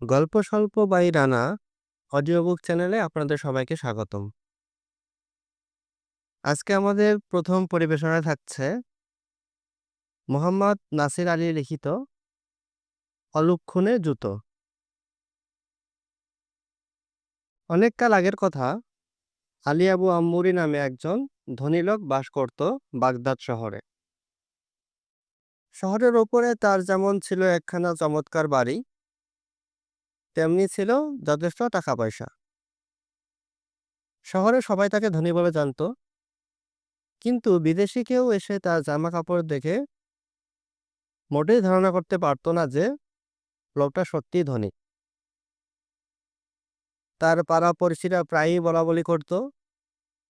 গল্প স্বল্প by Rana audio book চ্যানেলে আপনাদের সবাইকে স্বাগতম। আজকে আমাদের প্রথম পরিবেশনায় থাকছে মোহাম্মদ নাসির আলী লিখিত অলক্ষণে জুতো। অনেক কাল আগের কথা আলী আবু আম্মুরি নামে একজন ধনী লোক বাস করত বাগদাদ শহরে। শহরের ওপরে তার যেমন ছিল একখানা চমৎকার বাড়ি তেমনি ছিল যথেষ্ট টাকা পয়সা শহরে সবাই তাকে ধনী বলে জানত। কিন্তু বিদেশি কেউ এসে তার জামা কাপড় দেখে মোটেই ধারণা করতে পারতো না যে লোকটা সত্যিই ধনী। তার পাড়া পড়শিরা প্রায়ই বলা বলি করত,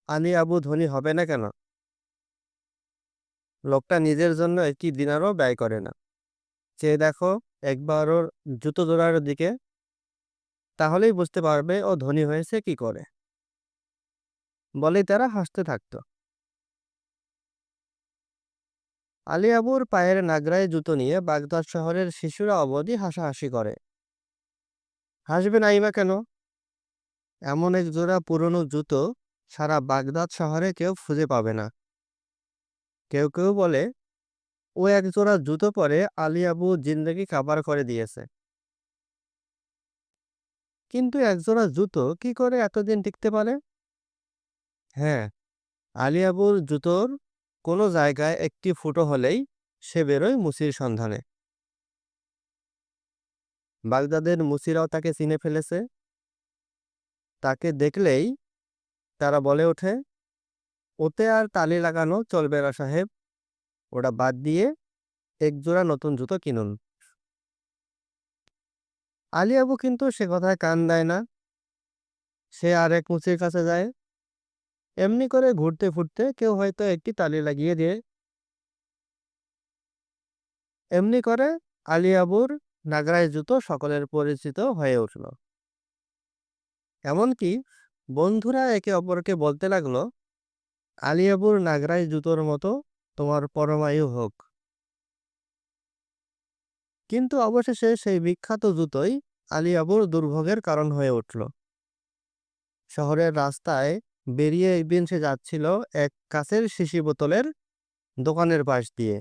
আলী আবু ধনী হবে না কেন? লোকটা নিজের জন্য একটি দিনারও ব্যয় করে না। চেয়ে দেখো একবার ওর জুতো জোড়ার দিকে তাহলেই বুঝতে পারবে ও ধনী হয়েছে কি করে। বলেই তারা হাসতে থাকত। আলী আবুর পায়ের নাগরায় জুতো নিয়ে বাগদাদ শহরের শিশুরা অবধি হাসাহাসি করে। হাসবে নাইমা কেন? এমন এক জোড়া পুরনো জুতো সারা বাগদাদ শহরে কেউ খুঁজে পাবে না। কেউ কেউ বলে, ও এক জোড়া জুতো পরে আলী আবু জিন্দগি কাবার করে দিয়েছে। কিন্তু একজোড়া জুতো কি করে এতদিন টিকতে পারে? হ্যাঁ আলী আবুর জুতোর কোনো জায়গায় একটি ফুটো হলেই সে বেরোয় মুসির সন্ধানে। বাগদাদের মুসিরাও তাকে চিনে ফেলেছে। তাকে দেখলেই তারা বলে ওঠে, ওতে আর তালি লাগানো চলবে না সাহেব। ওটা বাদ দিয়ে একজোড়া নতুন জুতো কিনুন। আলী আবু কিন্তু সে কথায় কান দেয় না। সে আর এক মুচির কাছে যায়। এমনি করে ঘুরতে ফুরতে কেউ হয়তো একটি তালি লাগিয়ে দিয়ে এমনি করে আলী আবুর নাগরায় জুতো সকলের পরিচিত হয়ে উঠল। এমনকি বন্ধুরা একে অপরকে বলতে লাগল, আলী আবুর নাগরায় জুতোর মতো তোমার পরমায়ু হোক। কিন্তু অবশেষে সেই বিখ্যাত জুতোই আলী আবুর দুর্ভোগের কারণ হয়ে উঠল। শহরের রাস্তায় বেরিয়ে একদিন সে যাচ্ছিল এক কাছের শিশি বোতলের দোকানের পাশ দিয়ে।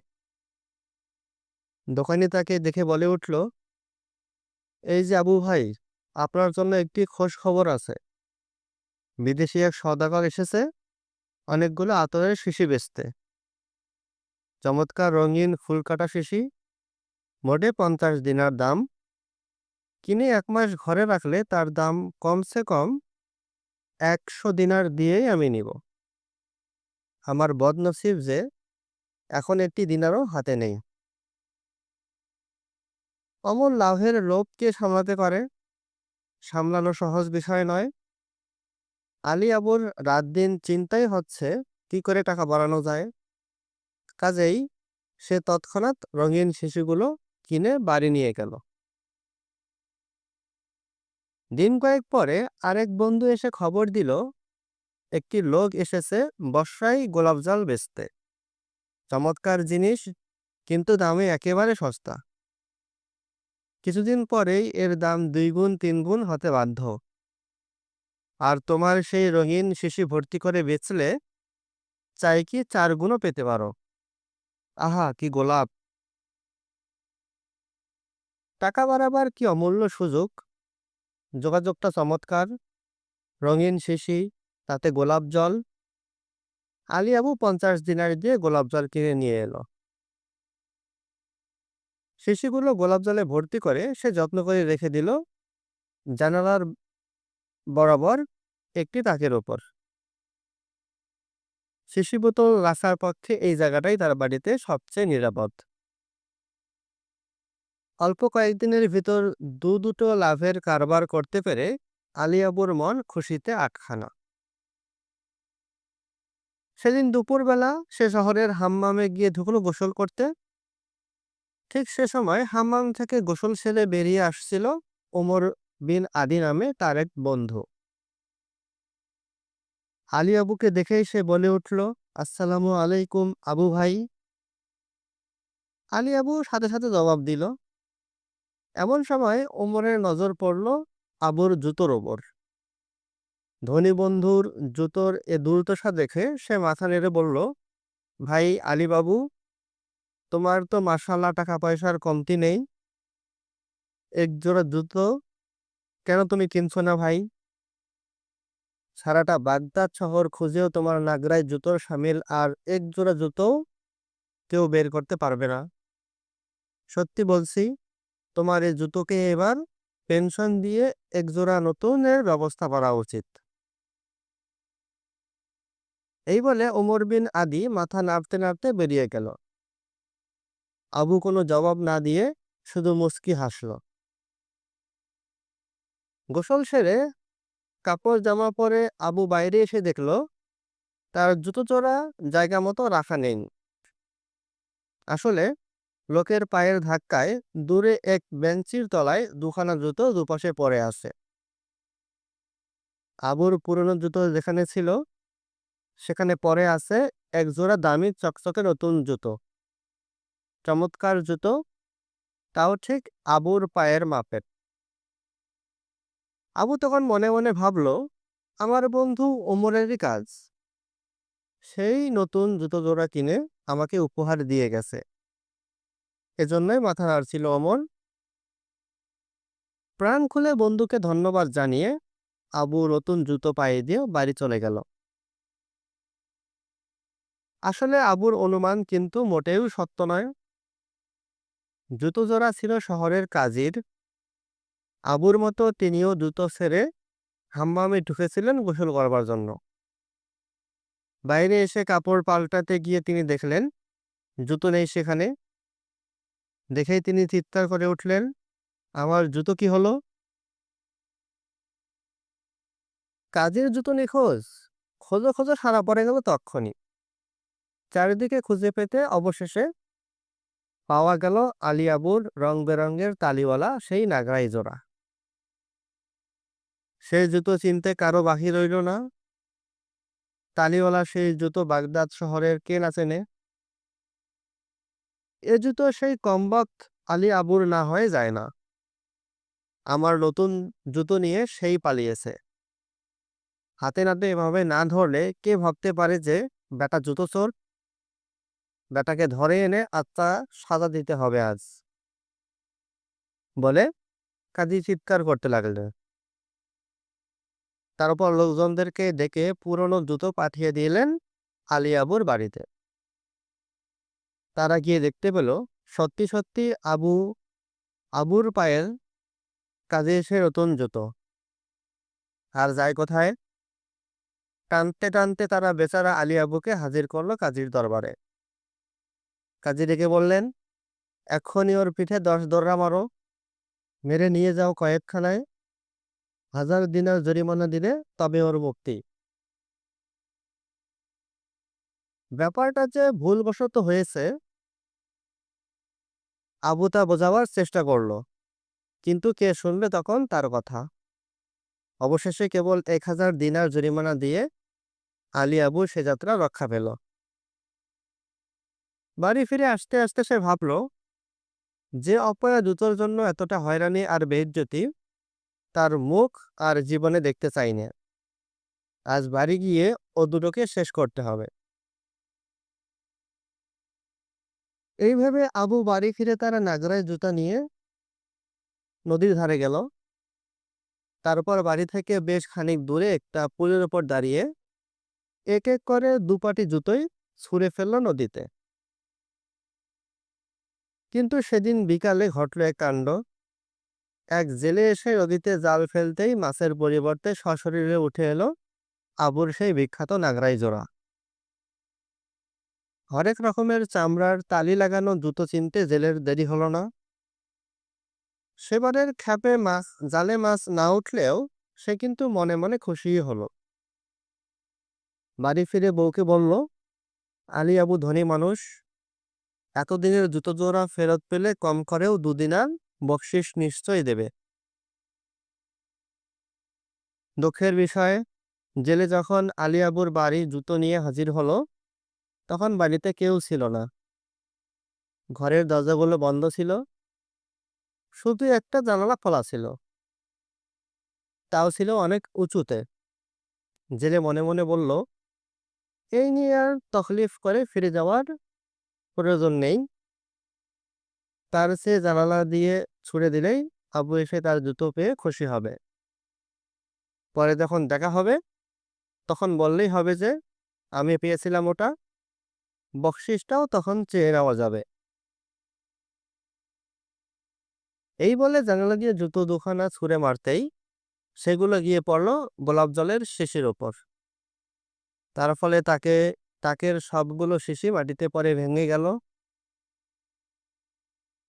দোকানি তাকে দেখে বলে উঠল, এই যে আবু ভাই, আপনার জন্য একটি খোঁজ খবর আছে। বিদেশি এক সদাগর এসেছে, অনেকগুলো আতরের শিশি বেচতে। চমৎকার রঙিন ফুলকাটা শিশি, মোটে পঞ্চাশ দিনার দাম কিনে এক মাস ঘরে রাখলে তার দাম কমসে কম একশো দিনার দিয়েই আমি নিব। আমার বদনসিব যে এখন একটি দিনারও হাতে নেই। অমল লাভের লোভকে সামলাতে পারে, সামলানো সহজ বিষয় নয়। আলী আবুর রাত দিন চিন্তাই হচ্ছে কি করে টাকা বাড়ানো যায়। কাজেই সে তৎক্ষণাৎ রঙিন শিশুগুলো কিনে বাড়ি নিয়ে গেল। দিন কয়েক পরে আরেক বন্ধু এসে খবর দিল, একটি লোক এসেছে বর্ষায় গোলাপ জল বেচতে। চমৎকার জিনিস, কিন্তু দামে একেবারে সস্তা। কিছুদিন পরেই এর দাম দুই গুণ, তিন গুণ হতে বাধ্য। আর তোমার সেই রঙিন শিশি ভর্তি করে বেচলে চাই কি চার গুণও পেতে পারো। আহা, কি গোলাপ। টাকা বাড়াবার কি অমূল্য সুযোগ? যোগাযোগটা চমৎকার। রঙিন শিশি, তাতে গোলাপ জল। আলী আবু পঞ্চাশ দিনার দিয়ে গোলাপ জল কিনে নিয়ে এলো। শিশিগুলো গোলাপ জলে ভর্তি করে সে যত্ন করে রেখে দিল। জানালার বরাবর একটি তাকের ওপর। শিশি বোতল রাখার পক্ষে এই জায়গাটাই তার বাড়িতে সবচেয়ে নিরাপদ। অল্প কয়েকদিনের ভিতর দু দুটো লাভের কারবার করতে পেরে আলিয়াবুর মন খুশিতে আটখানা। সেদিন দুপুরবেলা সে শহরের হাম্মামে গিয়ে ঢুকলো গোসল করতে। ঠিক সে সময় হাম্মাম থেকে গোসল সেরে বেরিয়ে আসছিল ওমর বিন আদি নামে তার এক বন্ধু। আলী আবুকে দেখেই সে বলে উঠল, আসসালামু আলাইকুম আবু ভাই। আলী আবু সাথে সাথে জবাব দিল এমন সময় ওমরের নজর পড়ল আবুর জুতোর ওপর। ধনী বন্ধুর জুতোর এ দুর্দশা দেখে সে মাথা নেড়ে বলল, ভাই আলীবাবু, তোমার তো মাসাল্লাহ টাকা পয়সার কমতি নেই। এক জোড়া জুতো কেন তুমি কিনছো না ভাই? সারাটা বাগদাদ শহর খুঁজেও তোমার নাগরায় জুতোর সামিল আর এক জোড়া জুতো কেউ বের করতে পারবে না। সত্যি বলছি তোমার এই জুতোকে এবার পেনশন দিয়ে এক জোড়া নতুনের ব্যবস্থা করা উচিত। এই বলে ওমর বিন আদি মাথা নাড়তে নাড়তে বেরিয়ে গেল। আবু কোনো জবাব না দিয়ে শুধু মুস্কি হাসল। গোসল সেরে কাপড় জামা পরে আবু বাইরে এসে দেখল, তার জুতো চোরা জায়গা মতো রাখা নেই। আসলে লোকের পায়ের ধাক্কায় দূরে এক বেঞ্চির তলায় দুখানা জুতো দুপাশে পড়ে আছে। আবুর পুরনো জুতো যেখানে ছিল, সেখানে পরে আছে এক জোড়া দামি চকচকে নতুন জুতো। চমৎকার জুতো, তাও ঠিক আবুর পায়ের মাপের। আবু তখন মনে মনে ভাবল, আমার বন্ধু ওমরেরই কাজ। সেই নতুন জুতো জোড়া কিনে আমাকে উপহার দিয়ে গেছে। এজন্যই মাথা নাড়ছিল অমর প্রাণ খুলে বন্ধুকে ধন্যবাদ জানিয়ে আবু নতুন জুতো পায়ে দিয়ে বাড়ি চলে গেল। আসলে আবুর অনুমান কিন্তু মোটেও সত্য নয়। জুতো জোড়া ছিল শহরের কাজীর। আবুর মতো তিনিও জুতো ছেড়ে হাম্মামে ঢুকেছিলেন গোসল করবার জন্য। বাইরে এসে কাপড় পাল্টাতে গিয়ে তিনি দেখলেন, জুতো নেই সেখানে। দেখেই তিনি চিৎকার করে উঠলেন, আমার জুতো কি হলো? কাজের জুতো নিখোঁজ। খোঁজো খোঁজো, সারা পড়ে গেল তক্ষণি। চারিদিকে খুঁজে পেতে অবশেষে পাওয়া গেল আলিয়াবুর রং বেরঙের তালিওয়ালা, সেই নাগরাই জোড়া। সেই জুতো চিনতে কারও বাকি রইল না। তালিওয়ালা সেই জুতো বাগদাদ শহরের কে না চেনে? এ জুতো সেই কম্বক আলী আবুর না হয়ে যায় না। আমার নতুন জুতো নিয়ে সেই পালিয়েছে। হাতে নাতে এভাবে না ধরলে কে ভাবতে পারে যে, বেটা জুতো চোর। বেটাকে ধরে এনে আত্মা সাজা দিতে হবে আজ। বলে কাজী চিৎকার করতে লাগলেন তারপর লোকজনদেরকে ডেকে পুরনো জুতো পাঠিয়ে দিলেন আলিয়াবুর বাড়িতে। তারা গিয়ে দেখতে পেল, সত্যি সত্যি আবু, আবুর পায়ের কাজে এসে নতুন জুতো। আর যায় কোথায়? টানতে টানতে তারা বেচারা আলী আবুকে হাজির করল কাজীর দরবারে। কাজী ডেকে বললেন, এক্ষুনি ওর পিঠে দশ দররা মারো। মেরে নিয়ে যাও কয়েকখানায়। হাজার দিনার জরিমানা দিলে তবে ওর মুক্তি। ব্যাপারটা যে ভুলবশত হয়েছে আবু তা বোঝাবার চেষ্টা করল, কিন্তু কে শুনবে তখন তার কথা। অবশেষে কেবল এক হাজার দিনার জরিমানা দিয়ে আলী আবু সে যাত্রা রক্ষা পেল। বাড়ি ফিরে আসতে আসতে সে ভাবল, যে অপয়া জুতোর জন্য এতটা হয়রানি আর বেজ্জতি তার মুখ আর জীবনে দেখতে চাই না আজ বাড়ি গিয়ে ও দুটোকে শেষ করতে হবে। এইভাবে আবু বাড়ি ফিরে তারা নাগরায় জুতা নিয়ে নদীর ধারে গেল। তারপর বাড়ি থেকে বেশ খানিক দূরে একটা পুলের ওপর দাঁড়িয়ে এক এক করে দুপাটি জুতোই ছুঁড়ে ফেলল নদীতে। কিন্তু সেদিন বিকালে ঘটল এক কাণ্ড। এক জেলে এসে নদীতে জাল ফেলতেই মাছের পরিবর্তে সশরীরে উঠে এলো আবুর সেই বিখ্যাত নাগরাই জোড়া। হরেক রকমের চামড়ার তালি লাগানো জুতো চিনতে জেলের দেরি হলো না। সেবারের খ্যাপে মাছ জালে মাছ না উঠলেও সে কিন্তু মনে মনে খুশিই হলো। বাড়ি ফিরে বউকে বলল, আলী আবু ধনী মানুষ, এতদিনের জুতো জোড়া ফেরত পেলে কম করেও দুদিনার বকশিস নিশ্চয়ই দেবে। দুঃখের বিষয়ে, জেলে যখন আলিয়াবুর বাড়ি জুতো নিয়ে হাজির হলো তখন বাড়িতে কেউ ছিল না। ঘরের দরজাগুলো বন্ধ ছিল। শুধু একটা জানালা খোলা ছিল। তাও ছিল অনেক উঁচুতে। জেলে মনে মনে বলল, এই নিয়ে আর তকলিফ করে ফিরে যাওয়ার প্রয়োজন নেই। তার সে জানালা দিয়ে ছুড়ে দিলেই আবু এসে তার জুতো পেয়ে খুশি হবে। পরে যখন দেখা হবে, তখন বললেই হবে যে, আমি পেয়েছিলাম ওটা। বকশিসটাও তখন চেয়ে নেওয়া যাবে। এই বলে জানালা দিয়ে জুতো দুখানা ছুঁড়ে মারতেই সেগুলো গিয়ে পড়ল গোলাপ জলের শিশির ওপর। তার ফলে তাকে, তাকের সবগুলো শিশি মাটিতে পরে ভেঙে গেল।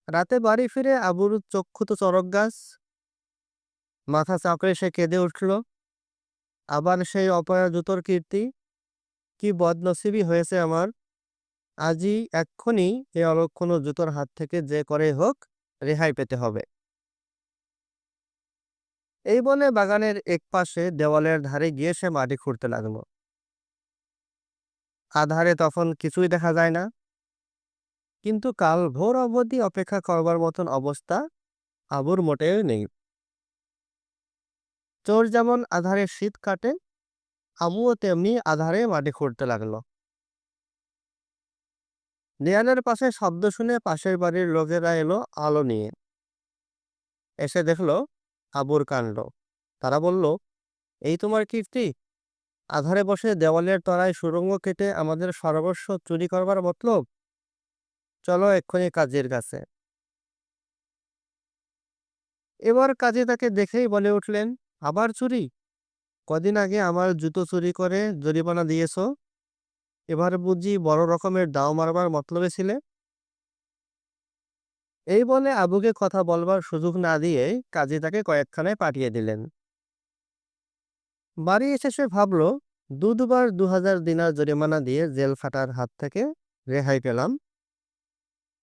রাতে বাড়ি ফিরে আবুর চক্ষু তো চরক গাছ, মাথা চাকড়ে সে কেঁদে উঠল। আবার সেই অপয়া জুতোর কীর্তি, কি বদনসিবি হয়েছে আমার। আজই এক্ষুনি এই অলক্ষণ জুতোর হাত থেকে যে করে হোক রেহাই পেতে হবে। এই বলে বাগানের এক পাশে দেওয়ালের ধারে গিয়ে সে মাটি খুঁড়তে লাগল। আধারে তখন কিছুই দেখা যায় না। কিন্তু কাল ভোর অবধি অপেক্ষা করবার মতন অবস্থা আবুর মোটেও নেই। চোর যেমন আধারে শীত কাটে, আবুও তেমনি আধারে মাটি খুঁড়তে লাগল। দেয়ালের পাশে শব্দ শুনে পাশের বাড়ির লোকেরা এলো আলো নিয়ে। এসে দেখল আবুর কাণ্ড। তারা বলল, এই তোমার কীর্তি? আধারে বসে দেওয়ালের তলায় সুরঙ্গ কেটে আমাদের সর্বস্ব চুরি করবার মতলব? চলো এক্ষুনি কাজের কাছে। এবার কাজে তাকে দেখেই বলে উঠলেন, আবার চুরি? কদিন আগে আমার জুতো চুরি করে জরিমানা দিয়েছ? এবার বুঝি বড় রকমের দাও মারবার মতলবে ছিলে? এই বলে আবুকে কথা বলবার সুযোগ না দিয়ে কাজী তাকে কয়েকখানায় পাঠিয়ে দিলেন। বাড়ি এসে সে ভাবল দু দুবার দু হাজার দিনার জরিমানা দিয়ে জেল ফাটার হাত থেকে রেহাই পেলাম।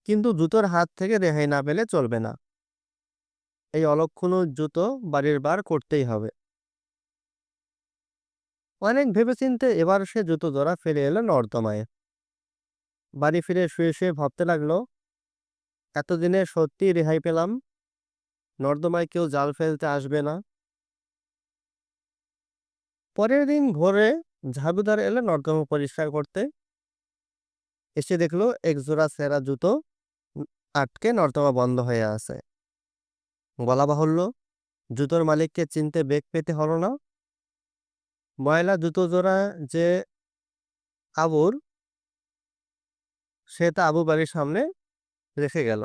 কিন্তু জুতোর হাত থেকে রেহাই না পেলে চলবে না। এই অলক্ষণ জুতো বাড়ির বার করতেই হবে। অনেক ভেবেচিন্তে এবার সে জুতো জোড়া ফিরে এলো নর্দমায়। বাড়ি ফিরে শুয়ে শুয়ে ভাবতে লাগল, এতদিনে সত্যি রেহাই পেলাম। নর্দমায় কেউ জাল ফেলতে আসবে না। পরের দিন ভোরে ঝাড়ুদার এলো নর্দমা পরিষ্কার করতে। এসে দেখল এক জোড়া সেরা জুতো আটকে নর্দমা বন্ধ হয়ে আছে। বলা বাহুল্য, জুতোর মালিককে চিনতে বেগ পেতে হলো না। ময়লা জুতো জোড়া যে আবুর, সে তা আবু বাড়ির সামনে রেখে গেল।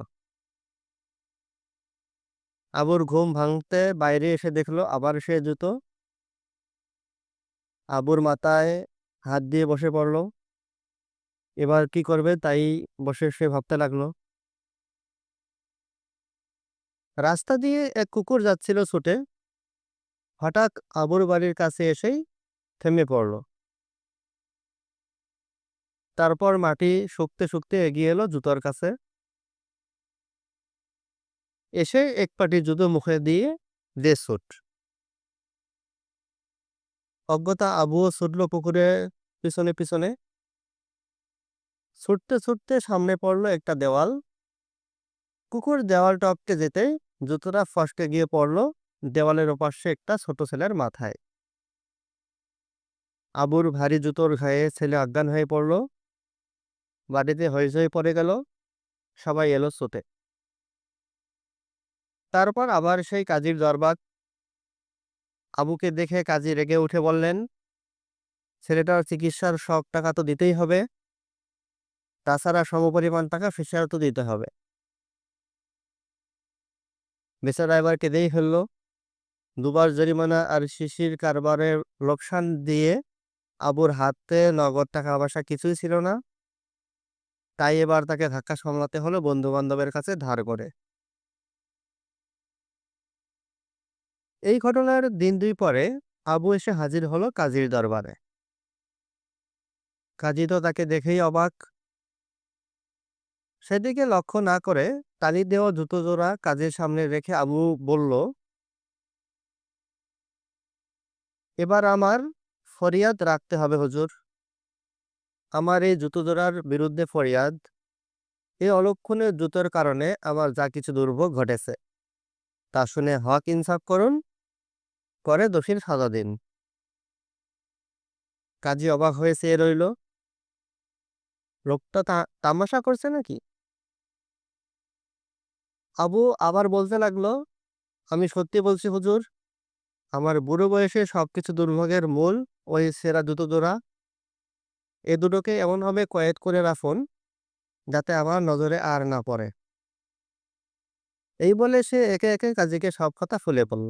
আবুর ঘুম ভাঙতে বাইরে এসে দেখল আবার সে জুতো। আবুর মাথায় হাত দিয়ে বসে পড়ল। এবার কি করবে তাই বসে সে ভাবতে লাগল। রাস্তা দিয়ে এক কুকুর যাচ্ছিল ছুটে। হঠাৎ আবুর বাড়ির কাছে এসেই থেমে পড়ল। তারপর মাটি শুকতে শুকতে এগিয়ে এলো জুতোর কাছে। এসে এক পাটি জুতো মুখে দিয়ে দে ছুট অজ্ঞতা আবুও ছুটল পুকুরে পিছনে পিছনে। ছুটতে ছুটতে সামনে পড়ল একটা দেওয়াল। কুকুর দেওয়াল টপকে যেতেই জুতোটা ফসকে গিয়ে পড়ল। দেওয়ালের ওপাশে একটা ছোট ছেলের মাথায়। আবুর ভারী জুতোর ঘায়ে ছেলে অজ্ঞান হয়ে পড়ল। বাড়িতে হইচই পড়ে গেল। সবাই এলো সোতে তারপর আবার সেই কাজীর দরবার। আবুকে দেখে কাজী রেগে উঠে বললেন, ছেলেটার চিকিৎসার শখ টাকা তো দিতেই হবে। তাছাড়া সমপরিমাণ টাকা ফিসার তো দিতে হবে। বেচারা এবার কেঁদেই ফেলল। দুবার জরিমানা আর শিশির কারবারের লোকসান দিয়ে আবুর হাতে নগদ টাকা পয়সা কিছুই ছিল না। তাই এবার তাকে ধাক্কা সামলাতে হলো বন্ধু বান্ধবের কাছে ধার করে। এই ঘটনার দিন দুই পরে আবু এসে হাজির হলো কাজীর দরবারে। কাজী তো তাকে দেখেই অবাক। সেদিকে লক্ষ্য না করে তালি দেওয়া জুতো জোড়া কাজের সামনে রেখে আবু বলল, এবার আমার ফরিয়াদ রাখতে হবে, হুজুর। আমার এই জুতো জোড়ার বিরুদ্ধে ফরিয়াদ। এই অলক্ষণের জুতোর কারণে আমার যা কিছু দুর্ভোগ ঘটেছে, তা শুনে হক ইনসাফ করুন করে দোষীর সাজা দিন। কাজী অবাক হয়ে চেয়ে রইল, লোকটা তামাশা করছে নাকি? আবু আবার বলতে লাগল, আমি সত্যি বলছি, হুজুর আমার বুড়ো বয়সে সবকিছু দুর্ভোগের মূল, ওই সেরা দুটো দোড়া এ দুটোকে এমনভাবে কয়েদ করে রাখুন, যাতে আমার নজরে আর না পড়ে। এই বলে সে একে একে কাজীকে সব কথা ফুলে পড়ল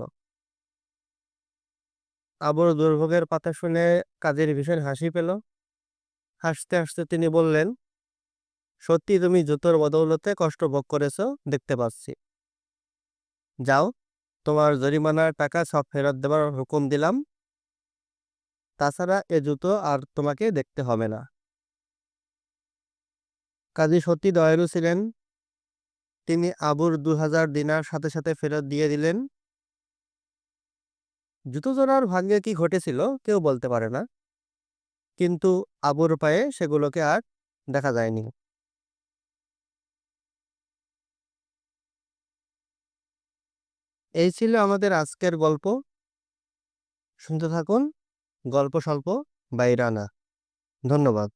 আবুর দুর্ভোগের কথা শুনে কাজীর ভীষণ হাসি পেল। হাসতে হাসতে তিনি বললেন, সত্যি তুমি জুতোর বদৌলতে কষ্ট ভোগ করেছ, দেখতে পাচ্ছি। যাও তোমার জরিমানার টাকা সব ফেরত দেওয়ার হুকুম দিলাম। তাছাড়া এ জুতো আর তোমাকে দেখতে হবে না। কাজী সত্যি দয়ালু ছিলেন। তিনি আবুর দু হাজার দিনার সাথে সাথে ফেরত দিয়ে দিলেন। জুতো জোড়ার ভাগ্যে কি ঘটেছিল কেউ বলতে পারে না। কিন্তু আবুর পায়ে সেগুলোকে আর দেখা যায়নি। এই ছিল আমাদের আজকের গল্প। শুনতে থাকুন। গল্প স্বল্প বাইরানা ধন্যবাদ।